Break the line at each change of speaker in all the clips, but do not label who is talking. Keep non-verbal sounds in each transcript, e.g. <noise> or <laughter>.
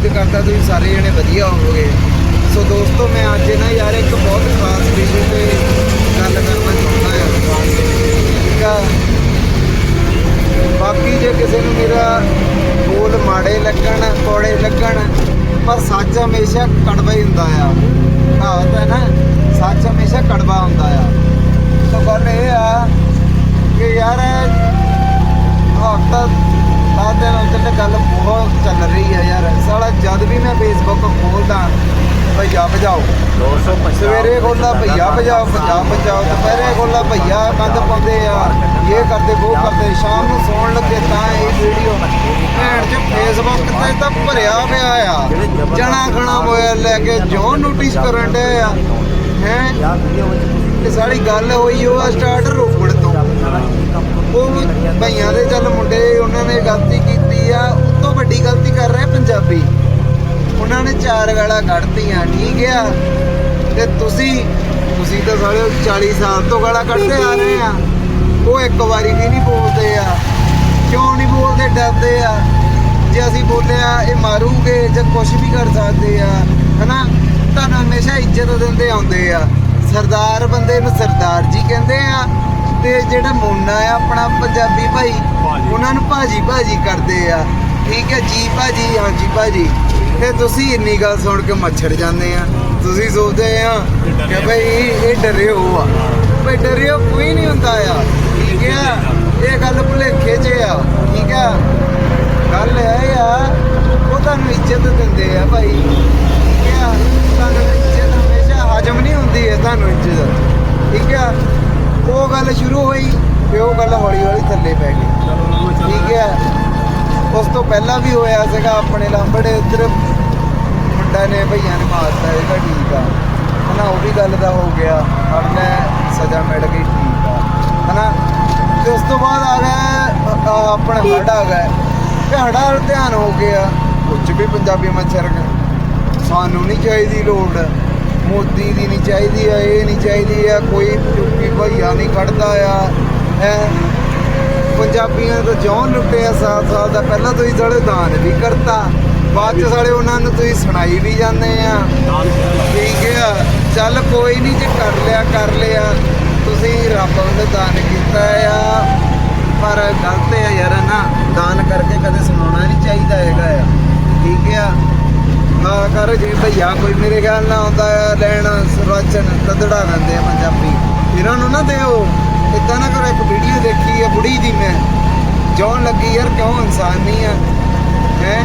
ਉਮੀਦ ਕਰਦਾ ਤੁਸੀਂ ਸਾਰੇ ਜਣੇ ਵਧੀਆ ਹੋਵੋਗੇ। ਸੋ ਦੋਸਤੋ, ਮੈਂ ਅੱਜ ਨਾ ਯਾਰ ਇੱਕ ਬਹੁਤ ਖਾਸ ਵਿਸ਼ੇ ਤੇ ਗੱਲ ਕਰਨਾ ਚਾਹੁੰਦਾ ਹਾਂ। ਠੀਕ ਆ? ਬਾਕੀ ਜੇ ਕਿਸੇ ਨੂੰ ਮੇਰਾ ਬੋਲ ਮਾੜੇ ਲੱਗਣ, ਕੋੜੇ ਲੱਗਣ, ਪਰ ਸੱਚ ਹਮੇਸ਼ਾ ਕੜਵਾ ਹੀ ਹੁੰਦਾ ਆ। ਕਹਾਵਤ ਹੈ ਨਾ। ਸੱਚ ਹਮੇਸ਼ਾ ਕੜਵਾ ਹੁੰਦਾ ਆ। ਤਾਂ ਗੱਲ ਇਹ ਆ ਕਿ ਯਾਰ ਹਫਤਾ ਦਸ ਦਿਨ ਉੱਤੇ ਗੱਲ ਬਹੁਤ ਚੱਲ ਰਹੀ ਹੈ ਯਾਰ। ਸਾਲਾ ਜਦ ਵੀ ਮੈਂ ਫੇਸਬੁੱਕ ਖੋਲਦਾ, ਭਈਆ ਭਜਾਓ।
250
ਸਵੇਰੇ ਖੋਲਾ ਭਈਆ ਭਜਾਓ, ਪੰਜਾਬ ਭਜਾਓ, ਦੁਪਹਿਰੇ ਖੋਲਾ ਭਈਆ ਕੰਧ ਪਾਉਂਦੇ ਆ। ਇਹ ਕਰਦੇ, ਉਹ ਕਰਦੇ, ਸ਼ਾਮ ਨੂੰ ਸੌਣ ਲੱਗੇ ਤਾਂ ਇਹ ਵੀਡੀਓ ਭੈਣ ਚ ਫੇਸਬੁੱਕ ਤੇ ਤਾਂ ਭਰਿਆ ਪਿਆ ਆ। ਜਣਾ ਖਣਾ ਹੋਇਆ, ਲੈ ਕੇ ਜੋ ਨੋਟਿਸ ਕਰਨ ਡੇ ਆ। ਹੈ? ਇਹ ਸਾਰੀ ਗੱਲ ਹੋਈ, ਉਹ ਸਟਾਰਟ ਰੋਪੜ ਉਹ ਭਈਆਂ ਦੇ ਚੱਲ ਮੁੰਡੇ ਉਹਨਾਂ ਨੇ ਗਲਤੀ ਕੀਤੀ ਆ ਉਸ ਤੋਂ ਵੱਡੀ ਗਲਤੀ ਕਰ ਰਹੇ ਪੰਜਾਬੀ। ਉਹਨਾਂ ਨੇ ਚਾਰ ਗਾਲਾਂ ਕੱਢਤੀਆਂ, ਠੀਕ ਆ? ਤੇ ਤੁਸੀਂ ਤੁਸੀਂ ਤਾਂ ਸਾਰੇ 40 ਸਾਲ ਤੋਂ ਗਾਲਾਂ ਕੱਢਦੇ ਆ ਰਹੇ ਆ। ਉਹ ਇੱਕ ਵਾਰੀ ਵੀ ਨਹੀਂ ਬੋਲਦੇ ਆ। ਕਿਉਂ ਨਹੀਂ ਬੋਲਦੇ? ਡਰਦੇ ਆ। ਜੇ ਅਸੀਂ ਬੋਲਿਆ, ਇਹ ਮਾਰੂਗੇ ਜਾਂ ਕੁਝ ਵੀ ਕਰ ਸਕਦੇ ਆ, ਹਨਾ? ਤੁਹਾਨੂੰ ਹਮੇਸ਼ਾ ਇੱਜ਼ਤ ਦਿੰਦੇ ਆਉਂਦੇ ਆ। ਸਰਦਾਰ ਬੰਦੇ ਨੂੰ ਸਰਦਾਰ ਜੀ ਕਹਿੰਦੇ ਆ। ਤੇ ਜਿਹੜਾ ਮੋਨਾ ਆ ਆਪਣਾ ਪੰਜਾਬੀ ਭਾਈ। ਉਹਨਾਂ ਨੂੰ ਭਾਜੀ ਭਾਜੀ ਕਰਦੇ ਆ। ਠੀਕ ਹੈ ਜੀ ਭਾਜੀ ਹਾਂਜੀ ਭਾਜੀ। ਤੇ ਤੁਸੀਂ ਇੰਨੀ ਗੱਲ ਸੁਣ ਕੇ ਮੱਛਰ ਜਾਂਦੇ ਆ। ਤੁਸੀਂ ਸੋਚਦੇ ਆ
ਡਰੇ
ਕਿ। ਭਾਈ ਇਹ ਡਰੇ ਹੋ ਆ। ਭਾਈ ਡਰਿਓ ਕੋਈ ਨਹੀਂ ਹੁੰਦਾ ਆ। ਠੀਕ ਹੈ ਇਹ ਗੱਲ ਭੁਲੇਖੇ 'ਚ ਆ। ਠੀਕ ਹੈ ਗੱਲ ਇਹ ਆ ਉਹ ਤੁਹਾਨੂੰ ਇੱਜ਼ਤ ਦਿੰਦੇ ਆ ਭਾਈ। ਠੀਕ ਹੈ ਤੁਹਾਨੂੰ ਇੱਜ਼ਤ ਹਮੇਸ਼ਾ ਹਜਮ ਨਹੀਂ ਹੁੰਦੀ ਹੈ ਤੁਹਾਨੂੰ ਇੱਜ਼ਤ। ਠੀਕ ਹੈ ਉਹ ਗੱਲ ਸ਼ੁਰੂ ਹੋਈ ਤੇ ਉਹ ਗੱਲ ਹੌਲੀ ਹੌਲੀ ਥੱਲੇ ਪੈ ਗਈ। ਠੀਕ ਹੈ। ਉਸ ਤੋਂ ਪਹਿਲਾਂ ਵੀ ਹੋਇਆ ਸੀਗਾ, ਆਪਣੇ ਲਾਂਬੜੇ ਉੱਧਰ ਮੁੰਡਾ ਨੇ ਭਈਆਂ ਨੇ ਮਾਰਤਾ ਇਹਦਾ ਠੀਕ ਆ। ਹਨਾ, ਉਹ ਵੀ ਗੱਲ ਦਾ ਹੋ ਗਿਆ। ਆਪਣੇ ਸਜ਼ਾ ਮਿਲ ਗਈ, ਠੀਕ ਆ। ਹਨਾ, ਤੇ ਉਸ ਤੋਂ ਬਾਅਦ ਆ ਗਿਆ ਆਪਣਾ ਹੜ ਆ ਗਿਆ। ਤੇ ਹੜਾ ਧਿਆਨ ਹੋ ਗਿਆ। ਉੱਚ ਵੀ ਪੰਜਾਬੀ ਮੱਛਰ ਗਏ ਸਾਨੂੰ ਨਹੀਂ ਚਾਹੀਦੀ ਲੋੜ। ਮੋਦੀ ਦੀ ਨਹੀਂ ਚਾਹੀਦੀ ਆ, ਇਹ ਨਹੀਂ ਚਾਹੀਦੀ ਆ, ਕੋਈ ਚੁੱਪੀ ਭਈਆ ਨਹੀਂ ਕੱਢਦਾ ਆ, ਹੈ। ਪੰਜਾਬੀਆਂ ਤੋਂ ਜਿਉਂ ਲੁੱਟਿਆ ਸਾਥ ਸਾਲ ਦਾ, ਪਹਿਲਾਂ ਤੁਸੀਂ ਸਾਲੇ ਦਾਨ ਵੀ ਕਰਤਾ, ਬਾਅਦ ਚ ਸਾਡੇ ਉਹਨਾਂ ਨੂੰ ਤੁਸੀਂ ਸੁਣਾਈ ਵੀ ਜਾਂਦੇ ਆ। ਠੀਕ ਆ, ਚੱਲ ਕੋਈ ਨਹੀਂ, ਜੇ ਕਰ ਲਿਆ ਕਰ ਲਿਆ। ਤੁਸੀਂ ਰੱਬ ਨੂੰ ਦਾਨ ਕੀਤਾ ਆ, ਪਰ ਗਲਤ ਹੈ ਯਾਰ ਨਾ ਦਾਨ ਕਰਕੇ ਕਦੇ ਸੁਣਾਉਣਾ ਨਹੀਂ ਚਾਹੀਦਾ ਹੈਗਾ ਆ ਠੀਕ ਆ ਨਾ ਕਰ ਜੇ ਭਈਆ ਕੋਈ ਮੇਰੇ ਖਿਆਲ ਨਾਲ ਆਉਂਦਾ ਆ ਲੈਣ ਸਰਵਚਨ ਤਦੜਾ ਦਿੰਦੇ ਆ ਪੰਜਾਬੀ। ਇਹਨਾਂ ਨੂੰ ਨਾ ਦਿਓ। ਇਦਾਂ ਨਾ ਕਰੋ, ਇੱਕ ਵੀਡੀਓ ਦੇਖੀ ਆ ਬੁੜੀ ਦੀ ਮੈਂ। ਜੌਣ ਲੱਗੀ ਯਾਰ, ਕਿਉਂ ਇਨਸਾਨ ਨਹੀਂ ਆ? ਹੈ?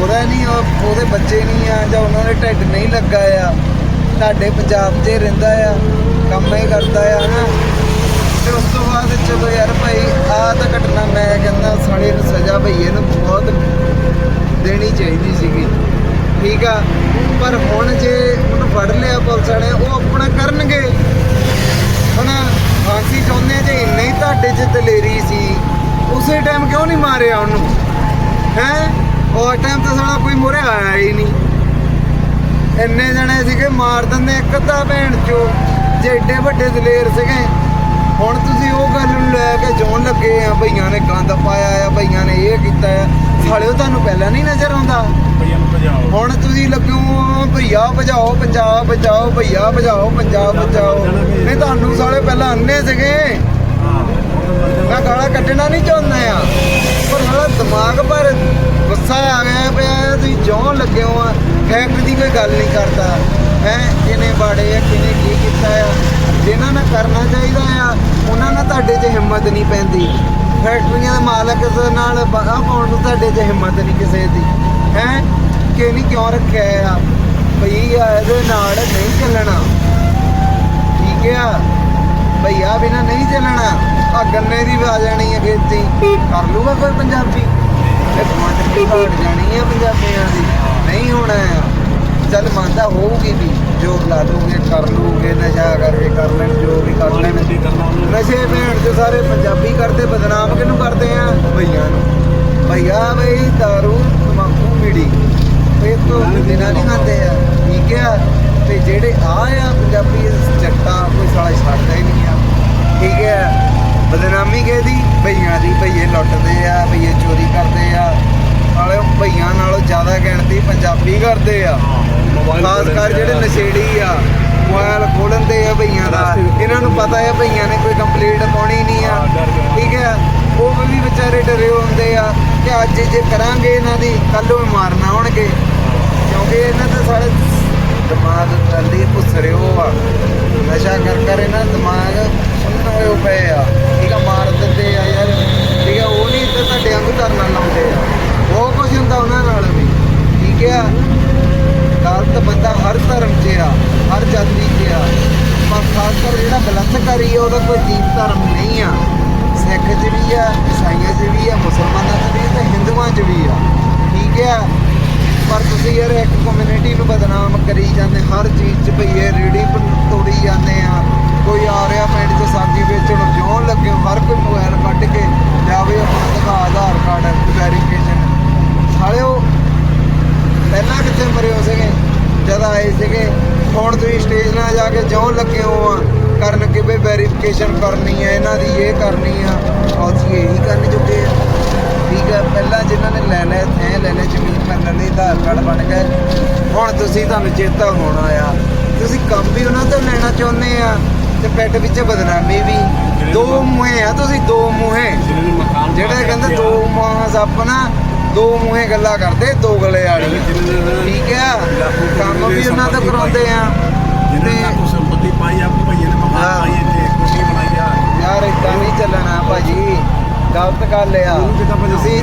ਉਹਦਾ ਨਹੀਂ ਉਹਦੇ ਬੱਚੇ ਨਹੀਂ ਆ, ਜਾਂ ਉਹਨਾਂ ਦੇ ਢਿੱਡ ਨਹੀਂ ਲੱਗਾ ਆ। ਤੁਹਾਡੇ ਪੰਜਾਬ 'ਚ ਰਹਿੰਦਾ ਆ, ਕੰਮ ਹੀ ਕਰਦਾ ਆ ਨਾ ਤੇ ਉਸ ਤੋਂ ਬਾਅਦ ਚਲੋ ਯਾਰ ਭਾਈ ਆ ਤਾਂ ਘਟਨਾ ਮੈਂ ਕਹਿੰਦਾ, ਸਾਲੇ ਨੂੰ ਸਜ਼ਾ ਭਈਏ ਨੂੰ ਬਹੁਤ ਦੇਣੀ ਚਾਹੀਦੀ ਸੀਗੀ। ਠੀਕ ਆ, ਪਰ ਹੁਣ ਜੇ ਉਹਨੂੰ ਫੜ ਲਿਆ ਪੁਲਿਸ ਵਾਲੇ, ਉਹ ਆਪਣਾ ਕਰਨਗੇ। ਹੁਣ ਅਸੀਂ ਚਾਹੁੰਦੇ ਆ ਜੇ ਇੰਨੇ ਹੀ ਤੁਹਾਡੇ 'ਚ ਦਲੇਰੀ ਸੀ, ਉਸੇ ਟਾਈਮ ਕਿਉਂ ਨਹੀਂ ਮਾਰਿਆ ਉਹਨੂੰ? ਹੈ? ਉਹ ਟਾਈਮ ਤਾਂ ਸਾਲਾ ਕੋਈ ਮੋਰੇ ਆਇਆ ਹੀ ਨਹੀਂ। ਇੰਨੇ ਜਣੇ ਸੀਗੇ, ਮਾਰ ਦਿੰਦੇ ਇੱਕ ਅੱਧਾ ਭੈਣ ਚੋ, ਜੇ ਏਡੇ ਵੱਡੇ ਦਲੇਰ ਸੀਗੇ। ਹੁਣ ਤੁਸੀਂ ਉਹ ਗੱਲ ਨੂੰ ਲੈ ਕੇ ਜੋਣ ਲੱਗੇ ਆ, ਭਈਆਂ ਨੇ ਗੰਦ ਪਾਇਆ ਆ, ਭਈਆਂ ਨੇ ਇਹ ਕੀਤਾ ਆ। ਸਾਲਿਓ ਤੁਹਾਨੂੰ ਪਹਿਲਾਂ ਨਹੀਂ ਨਜ਼ਰ ਆਉਂਦਾ।
ਭਜਾਓ
ਹੁਣ ਤੁਸੀਂ ਲੱਗੋ ਭਈਆ ਭਜਾਓ ਪੰਜਾਬ ਬਚਾਓ ਭਈਆ ਭਜਾਓ ਪੰਜਾਬ ਬਚਾਓ ਨਹੀਂ ਤੁਹਾਨੂੰ ਸਾਲੇ ਪਹਿਲਾਂ ਅੰਨੇ ਸੀਗੇ। ਮੈਂ ਗਾਲਾਂ ਕੱਢਣਾ ਨਹੀਂ ਚਾਹੁੰਦਾ ਆ। ਪਰ ਸਾਲਾ ਦਿਮਾਗ ਪਰ ਗੁੱਸਾ ਆ ਗਿਆ ਪਿਆ। ਤੁਸੀਂ ਜੋਂ ਲੱਗੇ ਹੋ ਆ ਫੈਕਟ ਦੀ ਕੋਈ ਗੱਲ ਨਹੀਂ ਕਰਦਾ। ਹੈ ਕਿਨੇ ਬਾੜੇ ਆ ਕਿਨੇ ਕੀ ਕੀਤਾ ਆ। ਜਿਨ੍ਹਾਂ ਨਾਲ ਕਰਨਾ ਚਾਹੀਦਾ ਆ ਉਹਨਾਂ ਨਾਲ ਤੁਹਾਡੇ 'ਚ ਹਿੰਮਤ ਨਹੀਂ ਪੈਂਦੀ। ਫੈਕਟਰੀਆਂ ਦੇ ਮਾਲਕ ਨਾਲ ਬਾਹਾਂ ਪਾਉਣ ਨੂੰ ਤੁਹਾਡੇ 'ਚ ਹਿੰਮਤ ਨਹੀਂ ਕਿਸੇ ਦੀ। ਹੈ? ਕਿ ਨਹੀਂ ਕਿਉਂ ਰੱਖਿਆ ਆ ਭਈ ਇਹਦੇ ਨਾਲ ਨਹੀਂ ਚੱਲਣਾ। ਠੀਕ ਆ? ਭਈਆ ਬਿਨਾ ਨਹੀਂ ਚੱਲਣਾ। ਆ ਗੰਨੇ ਦੀ ਵੀ ਆ ਜਾਣੀ ਹੈ ਖੇਤੀ। ਕਰ ਲੂਗਾ ਕੋਈ ਪੰਜਾਬੀ? ਇਹ ਦੀ ਘਾਟ ਜਾਣੀ ਹੈ ਪੰਜਾਬੀਆਂ ਦੀ। ਨਹੀਂ ਹੋਣਾ ਆ। ਚੱਲ ਮੰਨਦਾ ਹੋਊਗੀ ਵੀ ਜੋ ਲਾ ਲੂਗੇ ਕਰ ਲੂਗੇ ਨਸ਼ਾ ਕਰਕੇ ਕਰ ਲੈਣ ਜੋ ਵੀ ਕਰ ਲੈਣ। ਨਸ਼ੇ ਭੈਣ ਤੇ ਸਾਰੇ ਪੰਜਾਬੀ ਕਰਦੇ ਬਦਨਾਮ ਕਿਹਨੂੰ ਕਰਦੇ ਆ? ਭਈਆਂ ਨੂੰ। ਭਈਆ ਬਈ दारू ਤਮਾਕੂ ਮੀੜੀ। ਇਹ ਤੋਂ ਦਿਨਾਂ ਨਹੀਂ ਖਾਂਦੇ ਆ। ਠੀਕ ਆ? ਤੇ ਜਿਹੜੇ ਆ ਆ ਪੰਜਾਬੀ ਜੱਟਾ ਕੋਈ ਸਾਲਾ ਛੱਡਦਾ ਹੀ ਨਹੀਂ ਆ। ਠੀਕ ਹੈ ਬਦਨਾਮੀ ਕਿਹਦੀ? ਭਈਆਂ ਦੀ। ਭਈਏ ਲੁੱਟਦੇ ਆ ਭਈਏ ਚੋਰੀ ਕਰਦੇ ਆ। ਨਾਲੋਂ ਭਈਆਂ ਨਾਲੋਂ ਜ਼ਿਆਦਾ ਗਿਣਤੀ ਪੰਜਾਬੀ ਕਰਦੇ ਆ। ਖਾਸ ਕਰ ਜਿਹੜੇ ਨਸ਼ੇੜੀ ਆ ਮੋਬਾਈਲ ਖੋਲਣ ਦੇ ਆ ਭਈਆਂ ਦਾ। ਇਹਨਾਂ ਨੂੰ ਪਤਾ ਹੈ ਭਈਆਂ ਨੇ ਕੋਈ ਕੰਪਲੀਟ ਪਾਉਣੀ ਨਹੀਂ ਆ। ਠੀਕ ਹੈ ਉਹ ਵੀ ਵਿਚਾਰੇ ਡਰੇ ਹੁੰਦੇ ਆ ਕਿ ਅੱਜ ਜੇ ਕਰਾਂਗੇ ਇਹਨਾਂ ਦੀ ਕੱਲ ਨੂੰ ਮਾਰਨਾ ਆਉਣਗੇ। ਕਿਉਂਕਿ ਇਹਨਾਂ ਦੇ ਸਾਰੇ ਦਿਮਾਗ ਥੱਲੇ ਭੁੱਸਰੇ ਹੋ ਆ। ਨਸ਼ਾ ਕਰ ਕਰ ਇਹਨਾਂ ਦਿਮਾਗ ਸੁੰਨ ਹੋਏ ਪਏ ਆ। ਠੀਕ ਆ, ਮਾਰ ਦਿੰਦੇ ਆ ਯਾਰ। ਠੀਕ ਆ, ਉਹ ਨਹੀਂ ਤੇ ਤੁਹਾਡੇ ਵਾਂਗੂ ਧਰਨਾ ਲਾਉਂਦੇ ਆ। ਬਹੁਤ ਕੁਝ ਹੁੰਦਾ ਉਹਨਾਂ ਨਾਲ ਵੀ। ਠੀਕ ਆ? ਗਲਤ ਬੰਦਾ ਹਰ ਧਰਮ 'ਚ ਆ, ਹਰ ਜਾਤੀ 'ਚ ਆ। ਪਰ ਖਾਸ ਕਰ ਜਿਹੜਾ ਬਲੰਤਕਾਰੀ ਆ, ਉਹਦਾ ਕੋਈ ਦੀਪ ਧਰਮ ਨਹੀਂ ਆ। ਸਿੱਖ 'ਚ ਵੀ ਆ, ਈਸਾਈਆਂ 'ਚ ਵੀ ਆ, ਮੁਸਲਮਾਨਾਂ 'ਚ ਵੀ ਆ ਤੇ ਹਿੰਦੂਆਂ 'ਚ ਵੀ ਆ। ਠੀਕ ਆ? ਪਰ ਤੁਸੀਂ ਯਾਰ ਇੱਕ ਕਮਿਊਨਿਟੀ ਨੂੰ ਬਦਨਾਮ ਕਰੀ ਜਾਂਦੇ, ਹਰ ਚੀਜ਼ 'ਚ ਭਈਏ ਰੇੜੀ ਤੋੜੀ ਜਾਂਦੇ ਆ। ਕੋਈ ਆ ਰਿਹਾ ਪਿੰਡ 'ਚ ਸਬਜ਼ੀ ਵੇਚਣ, ਜਿਉਂ ਲੱਗੇ ਹਰ ਕੋਈ ਮੋਬਾਈਲ ਕੱਢ ਕੇ ਜਾਵੇ ਆਪਣਾ ਦਿਖਾ ਆਧਾਰ ਕਾਰਡ ਵੈਰੀਫਿਕੇਸ਼ਨ ਸਾਲਿਓ, ਪਹਿਲਾਂ ਕਿੱਥੇ ਮਰੇ ਹੋ ਸੀਗੇ? ਜਦ ਆਏ ਸੀਗੇ, ਹੁਣ ਤੁਸੀਂ ਸਟੇਜ 'ਨਾਲ ਜਾ ਕੇ ਜਿਉਂ ਲੱਗੇ ਹੋ ਆ, ਕਰਨ ਕਿ ਵੀ ਵੈਰੀਫਿਕੇਸ਼ਨ ਕਰਨੀ ਹੈ ਇਹਨਾਂ ਦੀ ਇਹ ਕਰਨੀ ਆ, ਅਸੀਂ ਇਹੀ ਕਰਨ ਚੁੱਕੇ ਆ। ਪਹਿਲਾਂ ਜਿਨ੍ਹਾਂ ਨੇ ਲੈ ਲੈ ਐ ਲੈ ਲੈ ਜ਼ਮੀਨ ਮਿਲਣ ਲਈ ਆਧਾਰ ਕਾਰਡ ਬਣ ਗਏ। ਹੁਣ ਤੁਸੀਂ ਤੁਹਾਨੂੰ ਚੇਤਾ ਹੋਣਾ ਆ। ਤੁਸੀਂ ਕੰਮ ਵੀ ਉਹਨਾਂ ਤੋਂ ਲੈਣਾ ਚਾਹੁੰਦੇ ਆ ਤੇ ਪਿੱਠ ਵਿੱਚ ਬਦਨਾਮੀ ਵੀ। ਦੋ ਮੂੰਹੇ ਆ ਤੁਸੀਂ ਦੋ ਮੂੰਹੇ। ਜਿਹੜੇ ਕਹਿੰਦੇ ਦੋ ਮੂੰਹਾਂ ਸੱਪ ਨਾ ਦੋ ਮੂੰਹੇ ਗੱਲਾਂ ਕਰਦੇ ਦੋ ਗਲੇ ਵਾਲੀ। ਠੀਕ ਆ? ਕੰਮ ਵੀ ਉਹਨਾਂ ਤੋਂ ਕਰਾਉਂਦੇ ਆ। ਤੇ
ਸੰਪਤੀ ਪਾਈ ਆ ਭਈਏ ਨੇ। ਮਕਾਨ ਪਾਈ ਤੇ ਕੁਛ ਬਣਾਈ ਆ।
ਯਾਰ ਇਦਾਂ ਨਹੀਂ ਚੱਲਣਾ ਭਾਜੀ। ਗਲਤ ਗੱਲ ਆ? ਤੁਸੀਂ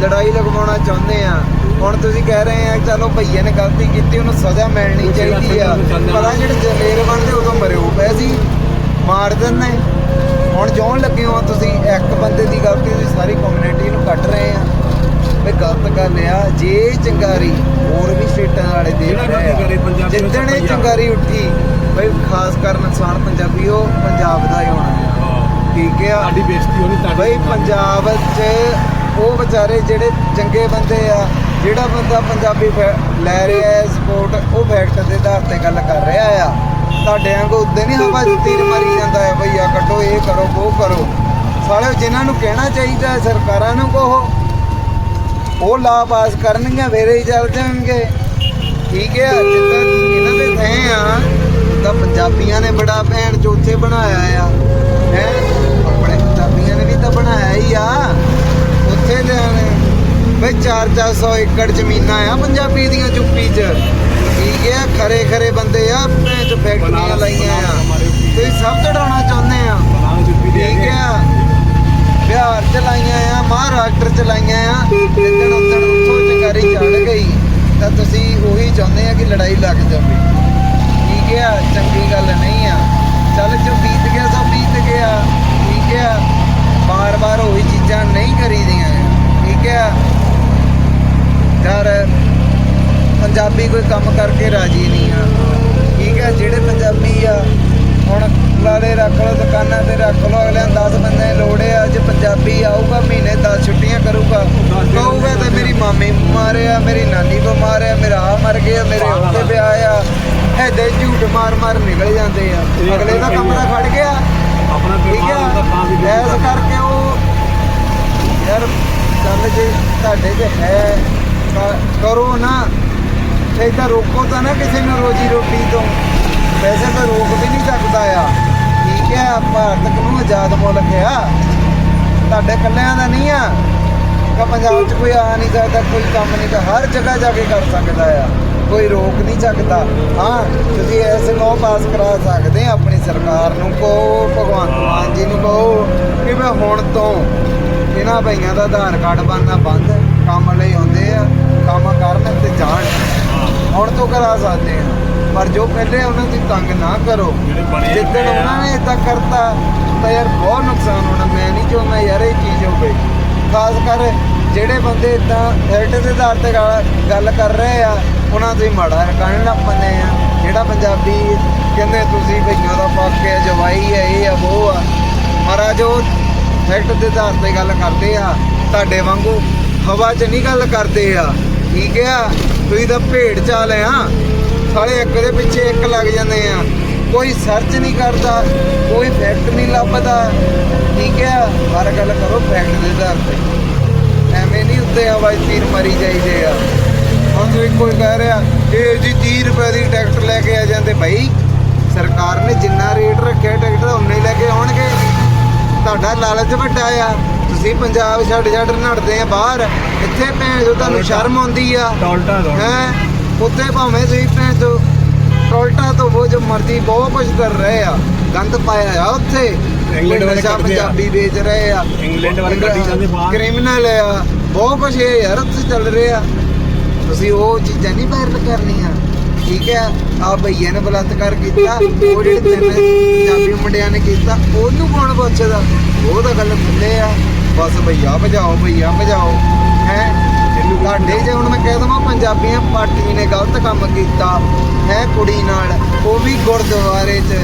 ਲੜਾਈ ਲਗਵਾਉਣਾ ਚਾਹੁੰਦੇ ਆ। ਹੁਣ ਤੁਸੀਂ ਕਹਿ ਰਹੇ ਆ ਚਲੋ ਭਈਏ ਨੇ ਗਲਤੀ ਕੀਤੀ ਉਹਨੂੰ ਸਜ਼ਾ ਮਿਲਣੀ ਚਾਹੀਦੀ ਆ। ਪਰ ਜਿਹੜੇ ਜਲੇਰ ਬਣਦੇ ਉਦੋਂ ਮਰੇ ਹੋ ਪਏ ਸੀ ਮਾਰ ਦਿੰਦੇ। ਹੁਣ ਜਿਉਂ ਲੱਗੇ ਹੋ ਤੁਸੀਂ ਇੱਕ ਬੰਦੇ ਦੀ ਗਲਤੀ ਤੁਸੀਂ ਸਾਰੀ ਕਮਿਊਨਿਟੀ ਨੂੰ ਕੱਢ ਰਹੇ ਆ। ਇਹ ਗਲਤ ਗੱਲ ਆ। ਜੇ ਚੰਗਾਰੀ ਹੋਰ ਵੀ ਸਟੇਟਾਂ ਵਾਲੇ ਦੇਖ ਰਹੇ ਆ ਜਿੱਦਣ ਇਹ। ਚੰਗਾਰੀ ਉੱਠੀ ਬਈ ਖਾਸ ਕਰ ਨੁਕਸਾਨ ਪੰਜਾਬੀ ਉਹ ਪੰਜਾਬ ਦਾ ਹੀ ਹੋਣਾ। ਠੀਕ ਆ।
ਸਾਡੀ ਬੇਇੱਜ਼ਤੀ ਹੋਣੀ ਤੁਹਾਡੀ
ਬਈ ਪੰਜਾਬ 'ਚ ਉਹ ਵਿਚਾਰੇ ਜਿਹੜੇ ਚੰਗੇ ਬੰਦੇ ਆ ਜਿਹੜਾ ਬੰਦਾ ਪੰਜਾਬੀ ਲੈ ਰਿਹਾ ਹੈ ਸਪੋਰਟ ਉਹ ਫੈਕਟ ਦੇ ਆਧਾਰ ਤੇ ਗੱਲ ਕਰ ਰਿਹਾ ਆ। ਤੁਹਾਡੇ ਵਾਂਗੂ ਉੱਦੇ ਨਹੀਂ ਹਵਾ 'ਚ ਤੀਰ ਮਾਰੀ ਜਾਂਦਾ ਹੈ ਭਈਆ ਕੱਢੋ ਇਹ ਕਰੋ ਉਹ ਕਰੋ। ਸਾਲੇ ਜਿਨ੍ਹਾਂ ਨੂੰ ਕਹਿਣਾ ਚਾਹੀਦਾ ਹੈ ਸਰਕਾਰਾਂ ਨੂੰ ਕਹੋ। ਉਹ ਲਾ ਪਾਸ ਕਰਨਗੀਆਂ ਫੇਰੇ ਹੀ ਚੱਲ ਜਾਣਗੇ। ਠੀਕ ਹੈ ਜਿੱਦਾਂ ਇਹਨਾਂ ਦੇ ਥੇ ਆ ਤਾਂ ਪੰਜਾਬੀਆਂ ਨੇ ਬੜਾ ਭੈਣ ਚੌਥੇ ਬਣਾਇਆ ਆ ਹੈ ਆਪਣੇ ਪੰਜਾਬੀਆਂ ਨੇ ਵੀ ਤਾਂ ਬਣਾਇਆ ਹੀ ਆ ਉੱਥੇ ਲੈਣੇ ਬਈ 4-400 ਏਕੜ ਜ਼ਮੀਨਾਂ ਆ ਪੰਜਾਬੀ ਦੀਆਂ ਚੁੱਪੀ 'ਚ। ਠੀਕ ਹੈ ਖਰੇ ਖਰੇ ਬੰਦੇ ਆ ਭੈਣ ਚ ਫੈਕਟਰੀਆਂ ਲਾਈਆਂ ਆ। ਤੁਸੀਂ ਸਭ ਚੜਾਉਣਾ ਚਾਹੁੰਦੇ ਆ। ਠੀਕ ਆ। ਬਿਹਾਰ ਚ ਲਾਈਆਂ ਆ ਮਹਾਰਾਸ਼ਟਰ ਚ ਲਾਈਆਂ ਆ ਜਿੱਦਣ ਉੱਦਣ ਉੱਥੋਂ ਚੰਗਾਰੀ ਚੜ ਗਈ। ਤਾਂ ਤੁਸੀਂ ਉਹੀ ਚਾਹੁੰਦੇ ਆ ਕਿ ਲੜਾਈ ਲੱਗ ਜਾਵੇ। ਠੀਕ ਆ ਚੰਗੀ ਗੱਲ ਨਹੀਂ ਆ ਚੱਲ ਜੋ ਬੀਤ ਗਿਆ ਸੋ ਬੀਤ ਗਿਆ ਠੀਕ ਆ ਬਾਰ-ਬਾਰ ਉਹੀ ਚੀਜ਼ਾਂ ਨਹੀਂ ਕਰੀਦੀਆਂ ਠੀਕ ਆ ਯਾਰ ਪੰਜਾਬੀ ਕੋਈ ਕੰਮ ਕਰਕੇ ਰਾਜੀ ਨਹੀਂ ਆ। ਠੀਕ ਆ ਜਿਹੜੇ ਪੰਜਾਬੀ ਆ ਹੁਣ ਲਾਰੇ ਰੱਖ ਲਓ ਦੁਕਾਨਾਂ ਤੇ ਰੱਖ ਲਓ ਅਗਲਿਆਂ ਨੂੰ 10 ਬੰਦੇ ਲੋੜ ਆ ਅੱਜ ਪੰਜਾਬੀ ਆਊਗਾ ਮਹੀਨੇ 10 ਛੁੱਟੀਆਂ ਕਰੂਗਾ। ਕਹੂਗਾ ਤੇ ਮੇਰੀ ਮਾਮੀ ਬਿਮਾਰ ਆ ਮੇਰੀ ਨਾਨੀ ਬਿਮਾਰ ਆ ਮੇਰਾ ਆ ਮਰ ਗਿਆ ਮੇਰੇ ਉੱਤੇ ਵਿਆਹ ਆ। ਐਦੇ ਝੂਠ ਮਾਰ ਮਾਰ ਨਿਕਲ ਜਾਂਦੇ ਆ। ਅਗਲੇ ਦਾ ਕੰਮ ਤਾਂ ਖੜ ਗਿਆ।
ਆਪਣਾ
ਠੀਕ ਆ ਐਸ ਕਰਕੇ ਉਹ ਯਾਰ ਚੱਲ ਜੇ ਤੁਹਾਡੇ ਤੇ ਹੈ ਕਰੋ ਨਾ। ਇਹ ਰੋਕੋ ਤਾਂ ਨਾ ਕਿਸੇ ਨੂੰ ਰੋਜੀ ਰੋਟੀ ਤੋਂ। ਵੈਸੇ ਤਾਂ ਰੋਕ ਵੀ ਨਹੀਂ ਸਕਦਾ ਆ। ਠੀਕ ਹੈ ਭਾਰਤ ਨੂੰ ਆਜ਼ਾਦ ਮੁਲਕ ਆ ਤੁਹਾਡੇ ਇਕੱਲਿਆਂ ਦਾ ਨਹੀਂ ਆ। ਕਿ ਪੰਜਾਬ 'ਚ ਕੋਈ ਆ ਨਹੀਂ ਸਕਦਾ, ਕੋਈ ਕੰਮ ਨਹੀਂ ਤਾਂ ਹਰ ਜਗ੍ਹਾ ਜਾ ਕੇ ਕਰ ਸਕਦਾ ਆ। ਕੋਈ ਰੋਕ ਨਹੀਂ ਸਕਦਾ। ਹਾਂ, ਤੁਸੀਂ ਇਸ ਲਾਅ ਪਾਸ ਕਰਾ ਸਕਦੇ ਆ ਆਪਣੀ ਸਰਕਾਰ ਨੂੰ। ਕਹੋ, ਭਗਵੰਤ ਮਾਨ ਜੀ ਨੂੰ ਕਹੋ ਕਿ ਮੈਂ ਹੁਣ ਤੋਂ ਇਹਨਾਂ ਭਈਆਂ ਦਾ ਆਧਾਰ ਕਾਰਡ ਬਣਨਾ ਬੰਦ। ਕੰਮ ਲਈ ਆਉਂਦੇ ਆ, ਕੰਮ ਕਰਨ ਤੇ ਜਾਣ। ਹੁਣ ਤੋਂ ਕਰਾ ਸਕਦੇ ਆ ਪਰ ਜੋ ਪਹਿਲੇ ਉਹਨਾਂ ਦੀ ਤੰਗ ਨਾ ਕਰੋ। ਜਿੱਦਣ। ਉਹਨਾਂ ਨੇ ਇਦਾਂ ਕਰਤਾ ਤਾਂ ਯਾਰ ਬਹੁਤ ਨੁਕਸਾਨ ਹੋਣਾ। ਮੈਂ ਨਹੀਂ ਚਾਹੁੰਦਾ ਯਾਰ ਇਹ ਚੀਜ਼ ਹੋਵੇ। ਖਾਸ ਕਰ ਜਿਹੜੇ ਬੰਦੇ ਇਦਾਂ ਹੈਲਟ ਦੇ ਆਧਾਰ ਤੇ ਗੱਲ- ਕਰ ਰਹੇ ਆ ਉਹਨਾਂ ਤੋਂ ਹੀ ਮਾੜਾ ਕਹਿਣ ਲੱਗ ਪੈਂਦੇ ਆ। ਜਿਹੜਾ ਪੰਜਾਬੀ ਕਹਿੰਦੇ ਤੁਸੀਂ ਭਈਆਂ ਦਾ ਪੱਕ ਹੈ ਜਵਾਈ ਹੈ ਇਹ ਆ ਉਹ ਆ। ਮਹਾਰਾਜ ਉਹ ਫੈਕਟ ਦੇ ਆਧਾਰ ਤੇ ਗੱਲ ਕਰਦੇ ਆ। ਤੁਹਾਡੇ ਵਾਂਗੂ ਹਵਾ 'ਚ ਨਹੀਂ ਗੱਲ ਕਰਦੇ ਆ। ਠੀਕ ਆ? ਤੁਸੀਂ ਤਾਂ ਭੇਡ ਚਾਲ ਆ। ਸਾਲੇ ਇੱਕ ਦੇ ਪਿੱਛੇ ਇੱਕ ਲੱਗ ਜਾਂਦੇ ਆ। ਕੋਈ ਸਰਚ ਨਹੀਂ ਕਰਦਾ, ਕੋਈ ਫੈਕਟ ਨਹੀਂ ਲੱਭਦਾ। ਠੀਕ ਹੈ ਹਰ ਗੱਲ ਕਰੋ ਫੈਕਟ ਦੇ ਆਧਾਰ ਤੇ। ਐਵੇਂ ਨਹੀਂ ਉੱਤੇ ਵਾਈ ਤੀਰ ਮਾਰੀ ਜਾਈਦੇ ਆ। ਹੁਣ ਤੁਸੀਂ ਕੋਈ ਕਹਿ ਰਿਹਾ, ਇਹ ਜੀ 30 ਰੁਪਏ ਦੀ ਟਿਕਟ ਲੈ ਕੇ ਆ ਜਾਂਦੇ। ਭਾਈ ਸਰਕਾਰ ਨੇ ਜਿੰਨਾ ਰੇਟ ਰੱਖਿਆ ਟਿਕਟ ਦਾ ਉਨਾ ਹੀ ਲੈ ਕੇ ਆਉਣਗੇ। ਤੁਹਾਡਾ ਲਾਲਚ ਵੱਡਾ ਆ। ਤੁਸੀਂ ਪੰਜਾਬ ਛੱਡ ਛੱਡ ਨੜਦੇ ਆ ਬਾਹਰ ਇੱਥੇ ਭੈਣ ਜੋ ਤੁਹਾਨੂੰ ਸ਼ਰਮ ਆਉਂਦੀ ਆ।
ਟੋਲਟਾ
ਹੈ? ਉੱਥੇ ਭਾਵੇਂ ਤੁਸੀਂ ਭੈਣ ਜੋ ਟੋਲਟਾ ਤੋਂ ਉਹ ਜੋ ਮਰਜ਼ੀ ਬਹੁਤ ਕੁਝ ਕਰ ਰਹੇ ਆ ਗੰਦ ਪਾਇਆ ਆ ਉੱਥੇ।
ਇੰਗਲੈਂਡ ਵਾਲੇ ਆ।
ਪੰਜਾਬੀ ਵੇਚ ਰਹੇ ਆ।
ਇੰਗਲੈਂਡ ਵਾਲੇ ਕੱਢੀ ਜਾਂਦੇ ਬਾਹਰ।
ਕ੍ਰਿਮੀਨਲ ਆ। ਬਹੁਤ ਕੁਝ ਇਹ ਯਾਰ ਉੱਥੇ ਚੱਲ ਰਿਹਾ। ਤੁਸੀਂ ਉਹ ਚੀਜ਼ਾਂ ਨਹੀਂ ਵਾਇਰਲ ਕਰਨੀਆਂ। ਠੀਕ ਹੈ ਆ ਭਈਏ ਨੇ ਬਲਾਤਕਾਰ ਕੀਤਾ। <laughs> ਉਹ ਜਿਹੜੇ ਤਿੰਨ ਪੰਜਾਬੀ ਮੁੰਡਿਆਂ ਨੇ ਕੀਤਾ ਉਹਨੂੰ ਕੌਣ ਪੁੱਛਦਾ? ਉਹ ਤਾਂ ਗੱਲ ਥੱਲੇ ਆ। ਬਸ ਭਈਆ, ਭਜਾਓ ਭਈਆ, ਭਜਾਓ। ਹੈ? ਤੁਹਾਡੇ ਜੇ ਹੁਣ ਮੈਂ ਕਹਿ ਦਵਾਂ, ਪੰਜਾਬੀਆਂ ਪਾਰਟੀ ਨੇ ਗਲਤ ਕੰਮ ਕੀਤਾ, ਹੈ, ਕੁੜੀ ਨਾਲ। ਉਹ ਵੀ ਗੁਰਦੁਆਰੇ 'ਚ।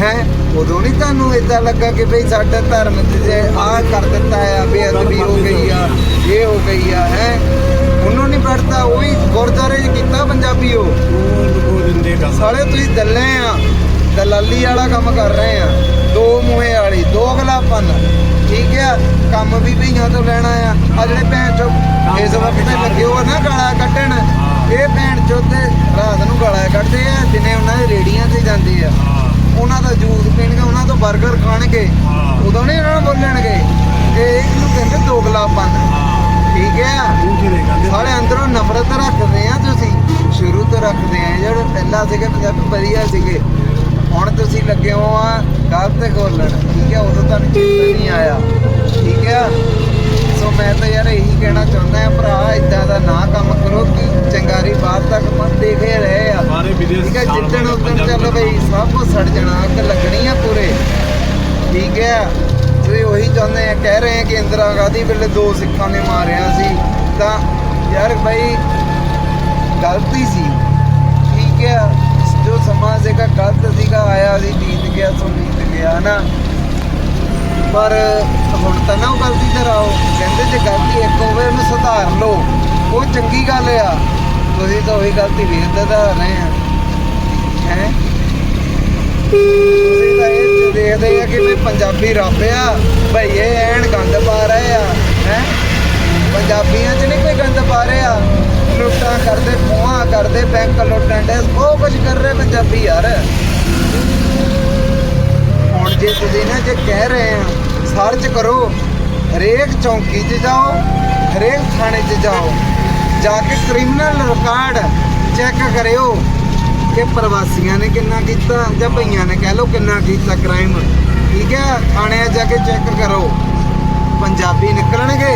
ਹੈ? ਉਦੋਂ ਨਹੀਂ ਤੁਹਾਨੂੰ ਇਦਾਂ ਲੱਗਾ ਕਿ ਭਈ ਸਾਡੇ ਧਰਮ 'ਚ ਆਹ ਕਰ ਦਿੱਤਾ ਆ, ਬੇਅਦਬੀ ਹੋ ਗਈ ਆ, ਇਹ ਹੋ ਗਈ ਆ, ਹੈ? ਉਹਨੂੰ ਨਹੀਂ ਪੜਦਾ ਉਹ ਵੀ ਗੁਰਦੁਆਰੇ 'ਚ ਕੀਤਾ ਪੰਜਾਬੀ ਉਹ
ਉਹ।
ਸਾਲੇ ਤੁਸੀਂ ਦੱਲੇ ਆ, ਦਲਾਲੀ ਵਾਲਾ ਕੰਮ ਕਰ ਰਹੇ ਆ। ਦੋ ਮੂਹੇ ਵਾਲੀ, ਦੋ ਅਗਲਾਪਨ। ਠੀਕ ਆ ਕੰਮ ਵੀ ਭਈਆਂ ਤੋਂ ਲੈਣਾ ਆ। ਆ ਜਿਹੜੇ ਭੈਣ ਚੋ ਇਸ ਵਕਤ ਤੇ ਲੱਗੇ ਹੋ ਨਾ ਗਾਲਾਂ ਕੱਢਣ। ਇਹ ਭੈਣ ਚੋ ਤੇ ਰਾਤ ਨੂੰ ਗਾਲਾਂ ਕੱਢਦੇ ਆ ਦਿਨੇ ਉਹਨਾਂ ਦੇ ਰੇੜੀਆਂ ਤੇ ਜਾਂਦੇ ਆ। ਉਹਨਾਂ ਦਾ ਜੂਸ ਪੀਣਗੇ ਉਹਨਾਂ ਤੋਂ 버ਗਰ ਖਾਣਗੇ ਉਦੋਂ ਨਹੀਂ ਇਹਨਾਂ ਨੂੰ ਬੋਲਣਗੇ। ਇਹ ਇਹਨੂੰ ਕਹਿੰਦੇ ਦੋਗਲਾਪਨ। ਠੀਕ ਹੈ
ਕਹਿੰਦੇ
ਸਾਰੇ ਅੰਦਰੋਂ ਨਫ਼ਰਤ ਰੱਖਦੇ ਆ ਤੁਸੀਂ। ਸ਼ੁਰੂ ਤੋਂ ਰੱਖਦੇ ਆ। ਜਿਹੜੇ ਪਹਿਲਾਂ ਸੀਗੇ ਪੰਜਾਬੀ ਵਧੀਆ ਸੀਗੇ। ਹੁਣ ਤੁਸੀਂ ਲੱਗੇ ਹੋ ਆ ਗਲਤ ਬੋਲਣ ਠੀਕ ਹੈ? ਉਦੋਂ ਤੁਹਾਨੂੰ ਚੇਤਾ ਨਹੀਂ ਆਇਆ ਠੀਕ ਹੈ? ਸੋ ਮੈਂ ਤਾਂ ਯਾਰ ਇਹੀ ਕਹਿਣਾ ਚਾਹੁੰਦਾ ਆ ਭਰਾ ਇਦਾਂ ਦਾ ਨਾ ਕੰਮ ਕਰੋ ਕਿ ਚੰਗਾਰੀ ਬਾਹਰ ਤੱਕ ਮਤ ਦੇਖੇ ਰਹੇ ਆ।
ਸਾਰੇ ਵਿਦੇਸ਼
ਠੀਕ ਹੈ? ਜਿੱਦਣ ਉਦੋਂ ਚੱਲ ਬਈ ਸਭ ਕੁਝ ਸੜ ਜਾਣਾ ਅੱਗ ਲੱਗਣੀ ਆ ਪੂਰੇ। ਠੀਕ ਹੈ? ਤੁਸੀਂ ਉਹੀ ਚਾਹੁੰਦੇ ਆ ਕਹਿ ਰਹੇ ਆ ਕਿ ਇੰਦਰਾ ਗਾਂਧੀ ਵੇਲੇ ਦੋ ਸਿੱਖਾਂ ਨੇ ਮਾਰਿਆ ਸੀ। ਤਾਂ ਯਾਰ ਬਈ ਗਲਤੀ ਸੀ। ਠੀਕ ਹੈ? ਜੋ ਸਮਾਂ ਸੀਗਾ, ਗਲਤ ਸੀਗਾ, ਆਇਆ ਸੀ, ਬੀਤ ਗਿਆ, ਸੋ ਬੀਤ ਗਿਆ ਨਾ ਪਰ ਹੁਣ ਤਾਂ ਨਾ ਉਹ ਗਲਤੀ ਤੇ ਰਹੋ। ਕਹਿੰਦੇ ਜੇ ਗਲਤੀ ਇੱਕ ਹੋਵੇ, ਉਹਨੂੰ ਸੁਧਾਰ ਲਓ। ਉਹ ਚੰਗੀ ਗੱਲ ਆ। ਤੁਸੀਂ ਤਾਂ ਉਹੀ ਗਲਤੀ ਵੇਖਦੇ ਤਾਂ ਰਹੇ ਆ। ਹੈ? ਤੁਸੀਂ ਤਾਂ ਇਹ ਦੇਖਦੇ ਆ ਕਿ ਵੀ ਪੰਜਾਬੀ ਰੱਬ ਆ। ਭਈ ਇਹ ਐਨ ਗੰਦ ਪਾ ਰਹੇ ਆ। ਹੈ? ਪੰਜਾਬੀਆਂ 'ਚ ਨਹੀਂ ਕੋਈ ਗੰਦ ਪਾ ਰਿਹਾ ਲੁੱਟਾਂ ਕਰਦੇ ਖੋਹਾਂ ਕਰਦੇ, ਬੈਂਕ ਲੁੱਟਣ ਦੇ ਉਹ ਕੁਝ ਕਰ ਰਹੇ ਪੰਜਾਬੀ ਯਾਰ। ਹੁਣ ਜੇ ਤੁਸੀਂ ਨਾ ਜੇ ਕਹਿ ਰਹੇ ਆ, ਸਰਚ ਕਰੋ, ਹਰੇਕ ਚੌਂਕੀ 'ਚ ਜਾਓ, ਹਰੇਕ ਥਾਣੇ 'ਚ ਜਾਓ, ਜਾ ਕੇ ਕ੍ਰਿਮੀਨਲ ਰਿਕਾਰਡ ਚੈੱਕ ਕਰਿਓ ਕਿ ਪ੍ਰਵਾਸੀਆਂ ਨੇ ਕਿੰਨਾ ਕੀਤਾ ਜਾਂ ਭਈਆਂ ਨੇ ਕਹਿ ਲਓ ਕਿੰਨਾ ਕੀਤਾ ਕ੍ਰਾਈਮ ਠੀਕ ਹੈ? ਥਾਣਿਆਂ ਜਾ ਕੇ ਚੈੱਕ ਕਰੋ। ਪੰਜਾਬੀ ਨਿਕਲਣਗੇ।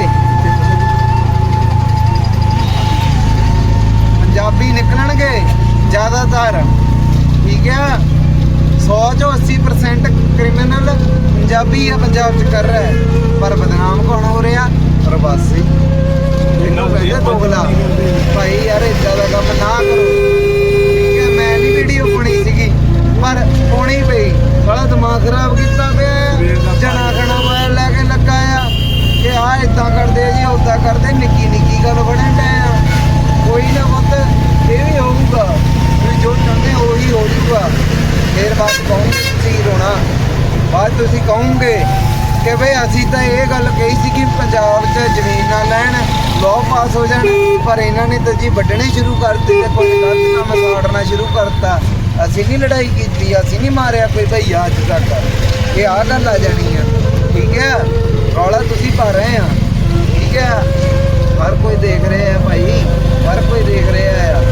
ਚੋਂ 80% ਕ੍ਰਿਮੀਨਲ ਪੰਜਾਬੀ ਆ ਪੰਜਾਬ 'ਚ ਕਰ ਰਿਹਾ ਹੈ। ਪਰ ਬਦਨਾਮ ਕੌਣ ਹੋ ਰਿਹਾ? ਪ੍ਰਵਾਸੀ। ਇਹਨੂੰ ਕਹਿੰਦੇ ਦੋਗਲਾ। ਭਾਈ ਯਾਰ ਇਦਾਂ ਦਾ ਕੰਮ ਨਾ ਕਰੋ। ਠੀਕ ਹੈ ਮੈਂ ਨਹੀਂ ਵੀਡੀਓ ਪਾਉਣੀ ਸੀਗੀ ਪਰ ਪਾਉਣੀ ਪਈ। ਸਾਲਾ ਦਿਮਾਗ ਖਰਾਬ ਕੀਤਾ ਪਿਆ। ਜਣਾ ਖਣਾ ਮੋਬਾਈਲ ਲੈ ਕੇ ਲੱਗਾ ਆ। ਕਿ ਆ ਇਦਾਂ ਕਰਦੇ ਆ ਜੀ ਉਦਾਂ ਕਰਦੇ ਨਿੱਕੀ ਨਿੱਕੀ ਗੱਲ ਬਣਨ ਡੈ ਆ ਕੋਈ ਨਾ ਮਤ ਇਹ ਵੀ ਹੋਊਗਾ ਤੁਸੀਂ ਜੋ ਚਾਹੁੰਦੇ ਹੋ ਉਹੀ ਹੋ ਜਾਊਗਾ ਫੇਰ ਬਾਅਦ 'ਚ ਕਹੋਗੇ ਤੁਸੀਂ ਰੋਣਾ ਬਾਅਦ 'ਚ ਤੁਸੀਂ ਕਹੋਗੇ ਕਿ ਭਈ ਅਸੀਂ ਤਾਂ ਇਹ ਗੱਲ ਕਹੀ ਸੀ ਕਿ ਪੰਜਾਬ 'ਚ ਜ਼ਮੀਨ ਨਾ ਲੈਣ ਲਾਅ ਪਾਸ ਹੋ ਜਾਣ, ਪਰ ਇਹਨਾਂ ਨੇ ਤਾਂ ਜੀ ਵੱਢਣੇ ਸ਼ੁਰੂ ਕਰ ਦਿੱਤੇ ਕੋਈ ਗਲਤ ਕੰਮ ਸਾੜਨਾ ਸ਼ੁਰੂ ਕਰਤਾ। ਅਸੀਂ ਨਹੀਂ ਲੜਾਈ ਕੀਤੀ, ਅਸੀਂ ਨਹੀਂ ਮਾਰਿਆ ਕੋਈ ਭਈਆ ਅੱਜ ਤੱਕ ਇਹ ਆ ਗੱਲ ਆ ਜਾਣੀ ਆ। ਠੀਕ ਹੈ ਰੌਲਾ ਤੁਸੀਂ ਪਾ ਰਹੇ ਆ। ਠੀਕ ਹੈ ਹਰ ਕੋਈ ਦੇਖ ਰਿਹਾ ਹੈ ਭਾਈ, ਹਰ ਕੋਈ ਦੇਖ ਰਿਹਾ ਆ।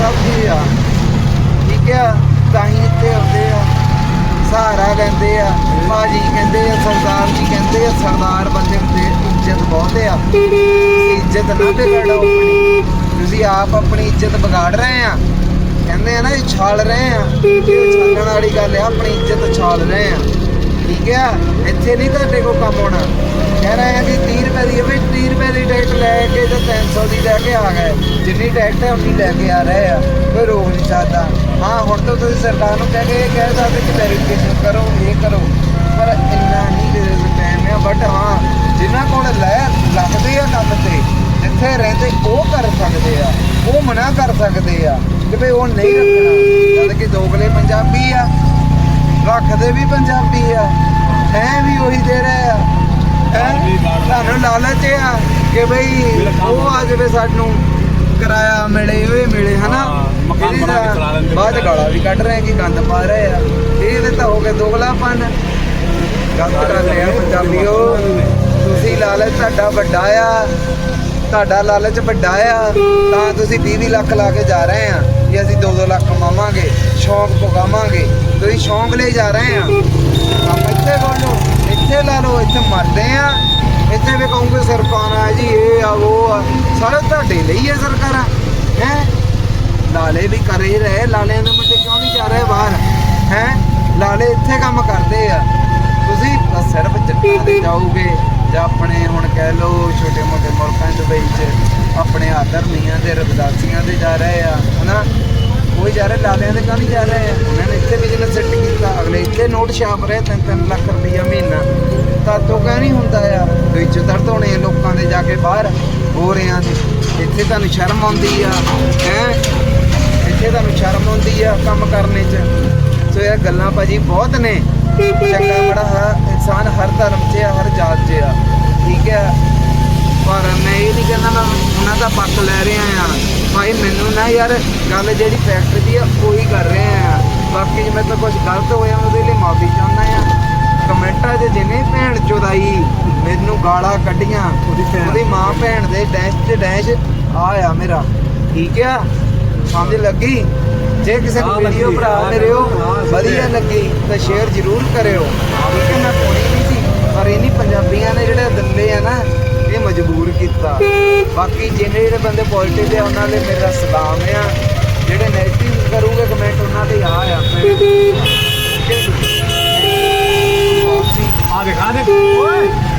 ਧਰਤੀ ਆ। ਠੀਕ ਆ? ਤਾਂ ਹੀ ਇੱਥੇ ਆਉਂਦੇ ਆ। ਸਹਾਰਾ ਲੈਂਦੇ ਆ। ਭਾਜੀ ਕਹਿੰਦੇ ਆ, ਸਰਦਾਰ ਜੀ ਕਹਿੰਦੇ ਆ, ਸਰਦਾਰ ਬੰਦੇ ਹੁੰਦੇ ਇੱਜ਼ਤ ਬਹੁਤ ਆ। ਇੱਜ਼ਤ ਨਾ ਵਿਗਾੜੋ ਆਪਣੀ। ਤੁਸੀਂ ਆਪ ਆਪਣੀ ਇੱਜ਼ਤ ਵਿਗਾੜ ਰਹੇ ਆ। ਕਹਿੰਦੇ ਆ ਨਾ, ਇਹ ਛਾਲ ਰਹੇ ਆ। ਇਹ ਛਾਲਣ ਵਾਲੀ ਗੱਲ ਆ, ਆਪਣੀ ਇੱਜ਼ਤ ਛਾਲ ਰਹੇ ਆ। ਠੀਕ ਆ? ਇੱਥੇ ਨਹੀਂ ਤੁਹਾਡੇ ਕੋਲ ਕੰਮ ਹੋਣਾ। ਕਹਿ ਰਹੇ ਆ ਕਿ 30 ਰੁਪਏ ਦੀ ਹੈ ਵੀ 30 ਰੁਪਏ ਦੀ ਟਿਕਟ ਲੈ ਕੇ ਤੇ 300 ਦੀ ਲੈ ਕੇ ਆ ਗਏ। ਜਿੰਨੀ ਟਿਕਟ ਹੈ ਉਨੀ ਲੈ ਕੇ ਆ ਰਹੇ ਆ। ਕੋਈ ਰੋਕ ਨਹੀਂ ਸਕਦਾ। ਹਾਂ, ਹੁਣ ਤਾਂ ਤੁਸੀਂ ਸਰਕਾਰ ਨੂੰ ਕਹਿ ਕੇ ਇਹ ਕਹਿ ਸਕਦੇ ਕਿ ਵੈਰੀਫਿਕੇਸ਼ਨ ਕਰੋ, ਇਹ ਕਰੋ। ਪਰ ਇੰਨਾ ਨਹੀਂ ਦੇ ਟਾਈਮ ਆ। ਬਟ ਹਾਂ, ਜਿਨ੍ਹਾਂ ਕੋਲ ਲੈ ਲੱਗਦੇ ਆ ਕੰਮ ਤੇ, ਜਿੱਥੇ ਰਹਿੰਦੇ ਉਹ ਕਰ ਸਕਦੇ ਆ। ਉਹ ਮਨਾ ਕਰ ਸਕਦੇ ਆ ਕਿ ਭਈ ਉਹ ਨਹੀਂ ਰੱਖਣਾ। ਜਦ ਕਿ ਦੋਗਲੇ ਪੰਜਾਬੀ ਆ, ਰੱਖਦੇ ਵੀ ਪੰਜਾਬੀ ਆ। ਐ ਵੀ ਉਹੀ ਦੇ ਰਹੇ ਤੁਹਾਨੂੰ ਲਾਲਚ ਆ ਕਿ
ਕੰਮ
ਉਹ ਆ ਜਾਵੇ ਸਾਨੂੰ ਕਿਰਾਇਆ ਮਿਲੇ ਹੋਏ ਮਿਲੇ ਹਨਾ?
ਮਕਾਨ ਬਣਾ ਕੇ ਚਲਾ ਲੈਂਦੇ
ਬਾਅਦ ਗਾਲਾਂ ਵੀ ਕੱਢ ਰਹੇ ਕਿ ਗੰਦ ਪਾ ਰਹੇ ਆ। ਇਹਦੇ ਤਾਂ ਹੋ ਗਏ ਦੋਗਲਾਪਨ। ਗਲਤ ਕਰ ਰਹੇ ਆ ਪੰਜਾਬੀਓ। ਤੁਸੀਂ ਲਾਲਚ ਤੁਹਾਡਾ ਵੱਡਾ ਆ। ਤੁਹਾਡਾ ਲਾਲਚ ਵੱਡਾ ਆ। ਤਾਂ ਤੁਸੀਂ 20 ਲੱਖ ਲਾ ਕੇ ਜਾ ਰਹੇ ਆ ਕਿ ਅਸੀਂ 2-2 ਲੱਖ ਕਮਾਵਾਂਗੇ ਸ਼ੌਂਕ ਪਗਾਵਾਂਗੇ ਤੁਸੀਂ ਸ਼ੌਂਕ ਲਈ ਜਾ ਰਹੇ ਆ। ਇੱਥੇ ਲਾ ਲਓ ਇੱਥੇ ਮਰਦੇ ਆ। ਇੱਥੇ ਵੀ ਕਹੋਗੇ ਸਰਕਾਰਾਂ ਜੀ, ਇਹ ਆ, ਉਹ ਆ। ਸਾਰੇ ਤੁਹਾਡੇ ਲਈ ਹੈ ਸਰਕਾਰਾਂ। ਹੈ? ਲਾਲੇ ਵੀ ਕਰ ਹੀ ਰਹੇ ਲਾਲਿਆਂ ਦੇ ਮੁੰਡੇ ਕਿਉਂ ਨਹੀਂ ਜਾ ਰਹੇ ਬਾਹਰ? ਹੈ? ਲਾਲੇ ਇੱਥੇ ਕੰਮ ਕਰਦੇ ਆ। ਤੁਸੀਂ ਬਸ ਸਿਰਫ ਜੱਟਾਂ ਦੇ ਜਾਓਗੇ, ਜਾਂ ਆਪਣੇ ਹੁਣ ਕਹਿ ਲਓ ਛੋਟੇ ਮੋਟੇ ਮੁਲਕਾਂ ਦੇ ਵਿੱਚ ਆਪਣੇ ਆਦਰਨੀਆਂ ਦੇ ਰਬਦਾਸੀਆਂ ਦੇ ਜਾ ਰਹੇ ਆ, ਹਨਾ? ਕੋਈ ਜਾ ਰਹੇ ਲਾਲਿਆਂ ਦੇ ਕਿਉਂ ਨਹੀਂ ਜਾ ਰਹੇ ਉਹਨਾਂ ਨੇ ਇੱਥੇ ਬਿਜ਼ਨਸ ਸੈੱਟ ਕੀਤਾ। ਅਗਲੇ ਇੱਥੇ ਨੋਟ ਛਾਪ ਰਹੇ 3-3 ਲੱਖ ਰੁਪਈਆ ਮਹੀਨਾ। ਤਾਂ ਤੋਂ ਕਹਿ ਨਹੀਂ ਹੁੰਦਾ ਆ ਵਿੱਚ ਦਰਦ ਹੋਣੇ ਆ ਲੋਕਾਂ ਦੇ ਜਾ ਕੇ ਬਾਹਰ, ਹੋ ਰਿਆਂ ਦੇ ਇੱਥੇ ਤੁਹਾਨੂੰ ਸ਼ਰਮ ਆਉਂਦੀ ਆ, ਹੈ? ਇੱਥੇ ਤੁਹਾਨੂੰ ਸ਼ਰਮ ਆਉਂਦੀ ਆ ਕੰਮ ਕਰਨੇ 'ਚ। ਸੋ ਇਹ ਗੱਲਾਂ ਭਾਜੀ ਬਹੁਤ ਨੇ। ਚੰਗਾ ਬੜਾ ਹਰ ਇਨਸਾਨ ਹਰ ਧਰਮ 'ਚ ਆ, ਹਰ ਜਾਤ 'ਚ ਆ। ਠੀਕ ਹੈ ਪਰ ਮੈਂ ਇਹ ਨਹੀਂ ਕਹਿੰਦਾ ਮੈਂ ਉਹਨਾਂ ਦਾ ਪੱਖ ਲੈ ਰਿਹਾ ਆ। ਭਾਈ ਮੈਨੂੰ ਨਾ ਯਾਰ ਗੱਲ ਜਿਹੜੀ ਫੈਕਟ ਦੀ ਆ ਉਹੀ ਕਰ ਰਿਹਾ ਆ। ਬਾਕੀ ਜੇ ਮੇਰੇ ਤੋਂ ਕੁਝ ਗਲਤ ਹੋਇਆ ਉਹਦੇ ਲਈ ਮਾਫੀ ਚਾਹੁੰਦਾ ਆ। ਕਮੈਂਟਾਂ 'ਚ ਜਿਹਨੇ ਭੈਣ ਚੋਦਾਈ ਮੈਨੂੰ ਗਾਲਾਂ ਕੱਢੀਆਂ।
ਉਹਦੀ
ਮਾਂ ਭੈਣ ਦੇ ਡੈਸ਼ ਤੇ ਡੈਸ਼ ਆ ਆ ਮੇਰਾ। ਠੀਕ ਆ? ਸਮਝ ਲੱਗੀ? ਜੇ ਕਿਸੇ ਨੂੰ ਵੀਡੀਓ। ਭਰਾ ਮੇਰੇ ਹੋ
ਹਾਂ, ਸਹੀ
ਵਧੀਆ। ਲੱਗੀ ਤਾਂ ਸ਼ੇਅਰ ਜ਼ਰੂਰ ਕਰਿਓ। ਠੀਕ ਹੈ ਮੈਂ ਪੋਣੀ ਨਹੀਂ ਸੀ ਪਰ ਇਹ ਨਹੀਂ ਪੰਜਾਬੀਆਂ ਨੇ ਜਿਹੜੇ ਦੱਲੇ ਆ ਨਾ ਮਜਬੂਰ ਕੀਤਾ। ਬਾਕੀ ਜਿਹੜੇ ਜਿਹੜੇ ਬੰਦੇ ਪੋਜ਼ਿਟਿਵ ਆ ਉਹਨਾਂ ਲਈ ਮੇਰਾ ਸਲਾਮ ਆ। ਜਿਹੜੇ ਨੈਗੇਟਿਵ ਕਰੂਗੇ ਕਮੈਂਟ ਉਹਨਾਂ ਦੇ ਆ ਆ।
ਆ ਦਿਖਾ ਦੇ ਓਏ।